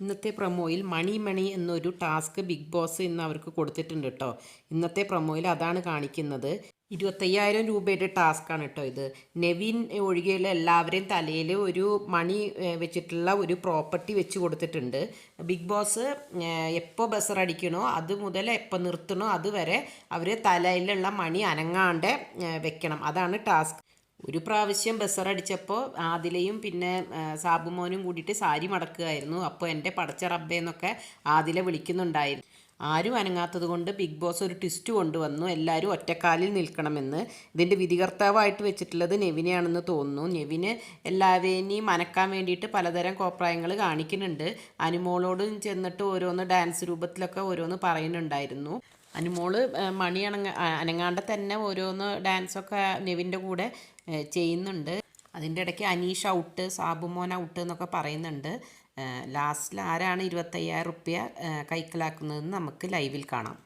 ഇന്നത്തെ പ്രൊമോയിൽ മണി മണി എന്നൊരു task big boss ഇന്ന് അവർക്ക് കൊടുത്തിട്ടുണ്ട് കേട്ടോ ഇന്നത്തെ പ്രൊമോയിൽ അതാണ് കാണിക്കുന്നത്. ഇരുപത്തയ്യായിരം രൂപയുടെ ടാസ്ക്കാണ് കേട്ടോ ഇത്. നെവിൻ ഒഴികെയുള്ള എല്ലാവരെയും തലയിൽ ഒരു മണി വെച്ചിട്ടുള്ള ഒരു പ്രോപ്പർട്ടി വെച്ച് കൊടുത്തിട്ടുണ്ട്. ബിഗ് ബോസ് എപ്പോൾ ബസർ അടിക്കണോ അത് മുതൽ എപ്പോൾ നിർത്തണോ അതുവരെ അവർ തലയിലുള്ള മണി അനങ്ങാണ്ട് വെക്കണം. അതാണ് ടാസ്ക്. ഒരു പ്രാവശ്യം ബസറടിച്ചപ്പോൾ ആദിലയും പിന്നെ സാബുമോനും കൂടിയിട്ട് സാരി മടക്കുകയായിരുന്നു. അപ്പോൾ എന്റെ പടച്ച റബ്ബേന്നൊക്കെ ആദില വിളിക്കുന്നുണ്ടായിരുന്നു. ആരും അനങ്ങാത്തത് കൊണ്ട് ബിഗ് ബോസ് ഒരു ട്വിസ്റ്റ് കൊണ്ടുവന്നു. എല്ലാവരും ഒറ്റക്കാലിൽ നിൽക്കണമെന്ന്. ഇതിന്റെ വിധികർത്താവായിട്ട് വെച്ചിട്ടുള്ളത് നെവിനെയാണെന്ന് തോന്നുന്നു. നെവിന് എല്ലാവരെയും അനക്കാൻ വേണ്ടിയിട്ട് പലതരം കോപ്രായങ്ങൾ കാണിക്കുന്നുണ്ട്. അനുമോളോടും ചെന്നിട്ട് ഓരോന്ന് ഡാൻസ് രൂപത്തിലൊക്കെ ഓരോന്ന് പറയുന്നുണ്ടായിരുന്നു. അനുമോൾ മണി അണങ്ങ അനങ്ങാണ്ട് തന്നെ ഓരോന്ന് ഡാൻസൊക്കെ നെവിന്റെ കൂടെ ചെയ്യുന്നുണ്ട്. അതിന്റെ ഇടയ്ക്ക് അനീഷ് ഔട്ട് സാബുമോൻ ഔട്ട് എന്നൊക്കെ പറയുന്നുണ്ട്. ലാസ്റ്റിൽ ആരാണ് ഇരുപത്തയ്യായിരം റുപ്യ കൈക്കലാക്കുന്നതെന്ന് നമുക്ക് ലൈവിൽ കാണാം.